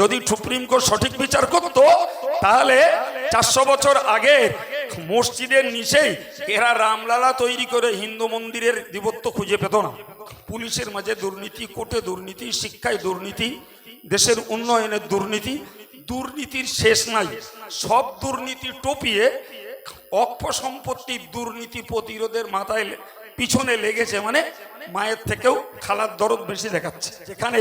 যদি supreme court সঠিক বিচার করত, তাহলে চারশো বছর আগে মসজিদের নিচেই এরা রামলালা তৈরি করে হিন্দু মন্দিরের দিবত্ব খুঁজে পেত না। পুলিশের মাঝে দুর্নীতি, কোর্টে দুর্নীতি, শিক্ষায় দুর্নীতি, দেশের উন্নয়নের দুর্নীতি, দুর্নীতির শেষ নাই। সব দুর্নীতি টপিয়ে অক্ষ সম্পত্তির দুর্নীতি প্রতিরোধের মাথায় পিছনে লেগেছে মানে মায়ের থেকেও খালার দরদ বেশি দেখাচ্ছে। যেখানে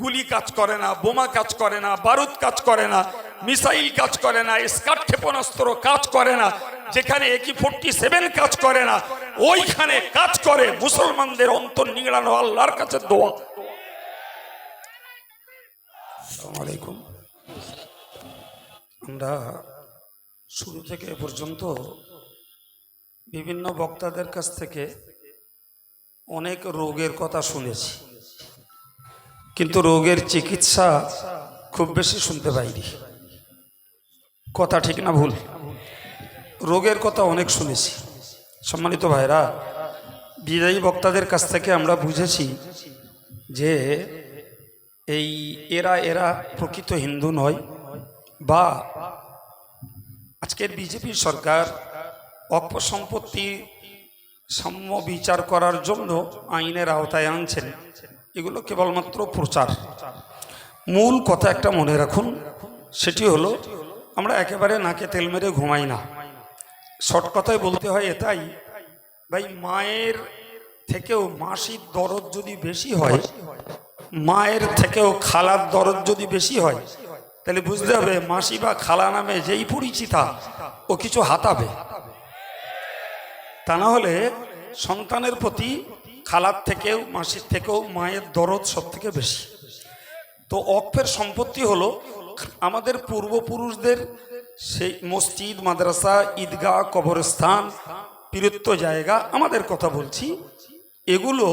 গুলি কাজ করে না, বোমা কাজ করে না, বারুদ কাজ করে না, মিসাইল কাজ করে না স্কাট ক্ষেপণাস্ত্র কাজ করে না, যেখানে একই ফোরটি সেভেন কাজ করে না, ওইখানে কাজ করে মুসলমানদের অন্তর নিগড়ানো আল্লাহর কাছে দোয়া। আলাইকুম। আমরা শুরু থেকে এ পর্যন্ত বিভিন্ন বক্তাদের কাছ থেকে অনেক রোগের কথা শুনেছি। কিন্তু রোগের চিকিৎসা খুব বেশি শুনতে পাইনি। কথা ঠিক না ভুল? রোগের কথা অনেক শুনেছি। সম্মানিত ভাইরা, বিদায়ী বক্তাদের কাছ থেকে আমরা বুঝেছি যে এই এরা এরা প্রকৃত হিন্দু নয় বা আজকের বিজেপি সরকার অপসম্পত্তি সাম্য বিচার করার জন্য আইনের আওতায় আনছেন। এগুলো কেবলমাত্র প্রচার। মূল কথা একটা মনে রাখুন, সেটি হলো, আমরা একেবারে নাকে তেল মেরে ঘুমাই না। শর্ট কথায় বলতে হয় এটাই, ভাই, মায়ের থেকেও মাসির দরদ যদি বেশি হয়, মায়ের থেকেও খালার দরদ যদি বেশি হয়, তাহলে বুঝতে হবে মাসি বা খালা নামে যেই পরিচিতা, ও কিছু হাতাবে। তা না হলে সন্তানের প্রতি খালার থেকেও, মাসির থেকেও, মায়ের দরদ সব থেকে বেশি। তো অক্ষের সম্পত্তি হলো, আমাদের পূর্বপুরুষদের সেই মসজিদ, মাদ্রাসা, ঈদগাহ, কবরস্থান, পীরত্ব জায়গা, আমাদের কথা বলছি, এগুলো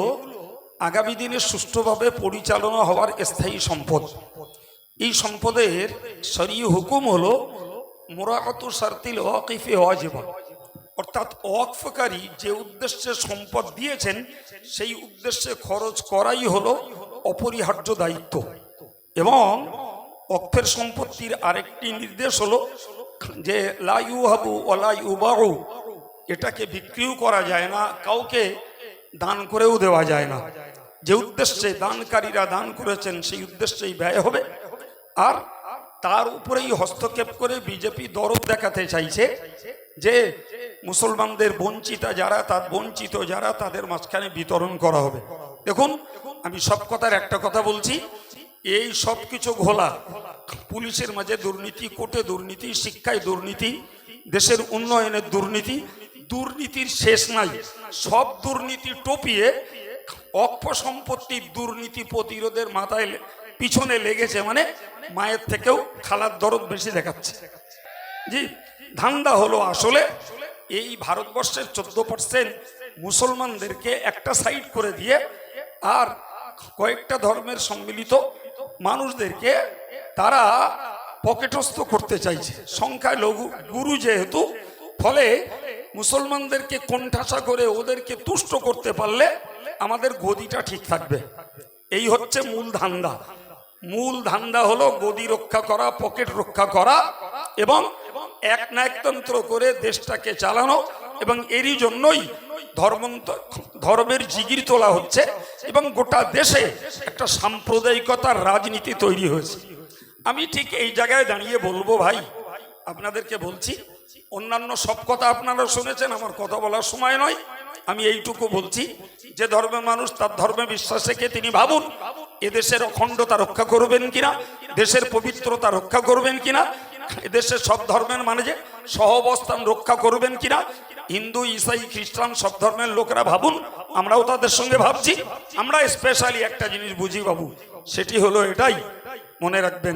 আগামী দিনে সুষ্ঠুভাবে পরিচালনা হওয়ার স্থায়ী সম্পদ। এই সম্পদের সরি হুকুম হলো, মোরাকত সার্তিল ওয়াকিফে ওয়াজিবা অর্থাৎ ওয়াকফকারী যে উদ্দেশ্যে সম্পদ দিয়েছেন, সেই উদ্দেশ্যে খরচ করাই হলো অপরিহার্য দায়িত্ব। এবং অক্ষের সম্পত্তির আরেকটি নির্দেশ হলো যে লাইউ হাবু ওলাইউ বাহু এটাকে বিক্রিও করা যায় না, কাউকে দান করেও দেওয়া যায় না। যে উদ্দেশ্যে দানকারীরা দান করেছেন, সেই উদ্দেশ্যেই ব্যয় হবে। আর তার উপরেই হস্তক্ষেপ করে বিজেপি দরদ দেখাতে চাইছে যে মুসলমানদের বঞ্চিতা যারা, তার বঞ্চিত যারা, তাদের মাঝখানে বিতরণ করা হবে। দেখুন, আমি সব কথার একটা কথা বলছি, এই সব কিছু ঘোলা, পুলিশের মাঝে দুর্নীতি, কোর্টে দুর্নীতি, শিক্ষায় দুর্নীতি, দেশের উন্নয়নের দুর্নীতি, দুর্নীতির শেষ নাই। সব দুর্নীতি টপিয়ে অক্ষ সম্পত্তির দুর্নীতি প্রতিরোধের মাথায় পিছনে লেগেছে মানে মায়ের থেকেও খালার দরদ বেশি দেখাচ্ছে। জি, ধান্দা হলো আসলে এই ভারতবর্ষের চোদ্দ পার্সেন্ট মুসলমানদেরকে একটা সাইড করে দিয়ে আর কয়েকটা ধর্মের সম্মিলিত মানুষদেরকে তারা পকেটস্থ করতে চাইছে। সংখ্যায় লঘু গুরু যেহেতু, ফলে মুসলমানদেরকে কোণঠাসা করে ওদেরকে তুষ্ট করতে পারলে আমাদের গদিটা ঠিক থাকবে। এই হচ্ছে মূল ধান্দা। মূল ধান্দা হলো গদি রক্ষা করা, পকেট রক্ষা করা এবং এক না একতন্ত্র করে দেশটাকে চালানো এবং এরই জন্যই ধর্মন্ত ধর্মের জিগির তোলা হচ্ছে এবং গোটা দেশে একটা সাম্প্রদায়িকতার রাজনীতি তৈরি হয়েছে। আমি ঠিক এই জায়গায় দাঁড়িয়ে বলব ভাই, আপনাদেরকে বলছি, অন্যান্য সব কথা আপনারা শুনেছেন, আমার কথা বলার সময় নয়। আমি এইটুকু বলছি, যে ধর্মের মানুষ তার ধর্মে বিশ্বাস রেখে তিনি ভাবুন? এদেশের অখণ্ডতা রক্ষা করবেন কিনা? দেশের পবিত্রতা রক্ষা করবেন কিনা? এদেশের সব ধর্মের মানে যে সহবস্থান রক্ষা করবেন কিনা? হিন্দু, ইসাই, খ্রিস্টান সব ধর্মের লোকেরা ভাবুন, আমরাও তাদের সঙ্গে ভাবছি। আমরা স্পেশালি একটা জিনিস বুঝি বাবু, সেটি হলো এটাই, মনে রাখবেন,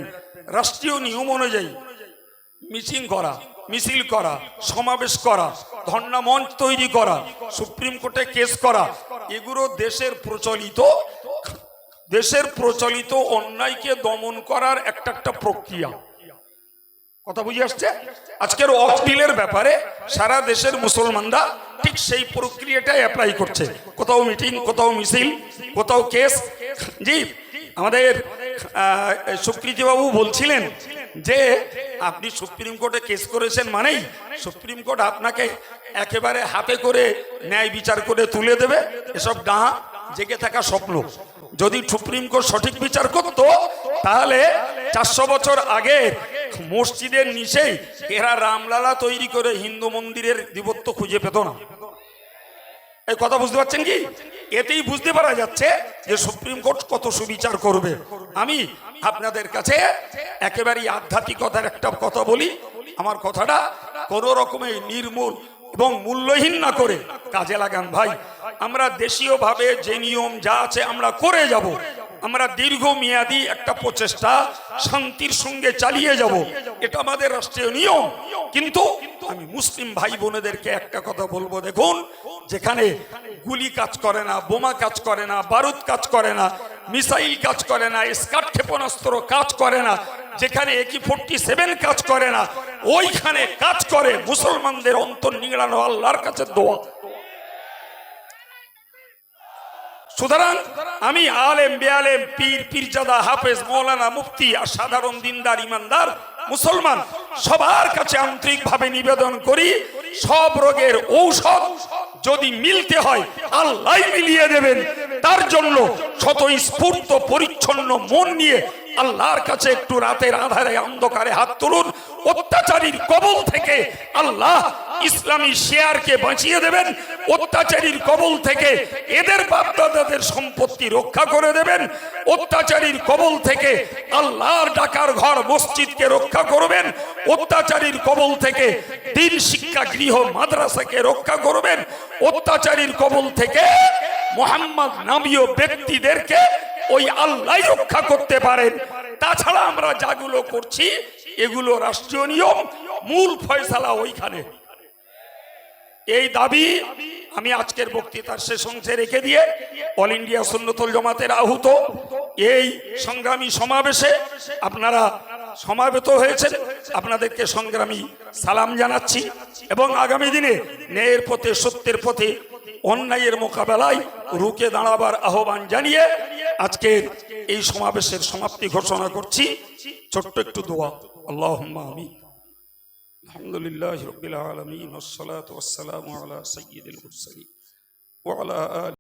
রাষ্ট্রীয় নিয়ম অনুযায়ী মিটিং করা, মিছিল করা, সমাবেশ করা ধর্ণা মঞ্চ তৈরি করা, সুপ্রিম কোর্টে কেস করা, এগুলো দেশের প্রচলিত দেশের প্রচলিত অন্যায়কে দমন করার একটা একটা প্রক্রিয়া। কথা বুঝে আসছে? আজকের অকটিলের ব্যাপারে সারা দেশের মুসলমানরা ঠিক সেই প্রক্রিয়াটাই অ্যাপ্লাই করছে। কোথাও মিটিং কোথাও মিছিল, কোথাও কেস জি, আমাদের সুকৃতিবাবু বলছিলেন যে আপনি সুপ্রিম কোর্টে কেস করেছেন মানেই সুপ্রিম কোর্ট আপনাকে একেবারে হাতে করে ন্যায় বিচার করে তুলে দেবে এসব ডাহা জেগে থাকা স্বপ্ন। যদি সুপ্রিম কোর্ট সঠিক বিচার করতো, তাহলে চারশো বছর আগে মসজিদের নিচেই এরা রামলালা তৈরি করে হিন্দু মন্দিরের দিবত্ব খুঁজে পেত না। এই কথা বুঝতে পারছেন কি? এতেই বুঝতে পারা যাচ্ছে যে সুপ্রিম কোর্ট কত সুবিচার করবে। আমি আপনাদের কাছে একেবারেই আধ্যাত্মিকতার একটা কথা বলি। আমার কথাটা কোন রকমের নির্মূল এবং মূল্যহীন না করে কাজে লাগান ভাই। আমরা দেশীয়ভাবে যে নিয়ম যা আছে আমরা করে যাব। আমরা দীর্ঘমেয়াদী একটা প্রচেষ্টা শান্তির সঙ্গে চালিয়ে যাব। এটা আমাদের রাষ্ট্রীয় নিয়ম। কিন্তু আমি মুসলিম ভাই বোনেদেরকে একটা কথা বলব। দেখুন, যেখানে গুলি কাজ করে না, বোমা কাজ করে না, বারুদ কাজ করে না, মিসাইল কাজ করে না স্কাট ক্ষেপণাস্ত্র কাজ করে না, যেখানে একি ফোরটি সেভেন কাজ করে না, ওইখানে কাজ করে মুসলমানদের অন্তর নিংড়ানো আল্লাহর কাছে দোয়া। সুতরাং আমি আলেম, বেআলেম, পীর, পীরজাদা, হাফেজ, মৌলানা, মুফতি আর সাধারণ দিনদার, ইমানদার, মুসলমান সবার কাছে আন্তরিকভাবে নিবেদন করি, সব রোগের ঔষধ যদি মিলতে হয়, আল্লাহ মিলিয়ে দেবেন। তার জন্য শত স্ফূর্ত পরিচ্ছন্ন মন নিয়ে আল্লাহর কাছে একটু রাতের আধারে অন্ধকারে হাত তুলুন। অত্যাচারীর কবল থেকে আল্লাহ ইসলামী শেয়ারকে বাঁচিয়ে দেবেন, অত্যাচারীর কবল থেকে এদের বাপদাদাদের সম্পত্তি রক্ষা করে দেবেন, অত্যাচারীর কবল থেকে আল্লাহর ডাকার ঘর, মসজিদকে রক্ষা করবেন, অত্যাচারীর কবল থেকে দিন শিক্ষা গৃহ, মাদ্রাসাকে রক্ষা করবেন, অত্যাচারীর কবল থেকে মোহাম্মদ নামীয় ব্যক্তিদেরকে ওই আল্লাহ রক্ষা করতে পারেন। তাছাড়া আমরা যাগুলো করছি, এগুলো রাষ্ট্রীয় নিয়ম, মূল ফয়সালা ওইখানে। এই দাবি আমি আজকের বক্তৃতার শেষ অংশে রেখে দিয়ে অল ইন্ডিয়া সুন্নতুল জমাতের আহুত এই সংগ্রামী সমাবেশে আপনারা সমাবেত হয়েছেন। আপনাদেরকে সংগ্রামী সালাম জানাচ্ছি এবং আগামী দিনে ন্যায়ের পথে, সত্যের পথে, অন্যায়ের মোকাবেলায় রুকে দাঁড়াবার আহ্বান জানিয়ে আজকের এই সমাবেশের সমাপ্তি ঘোষণা করছি। ছোট্ট একটু দোয়া। আল্লাহ আমি الحمد لله رب العالمين والصلاة والسلام على سيد المرسلين وعلى آله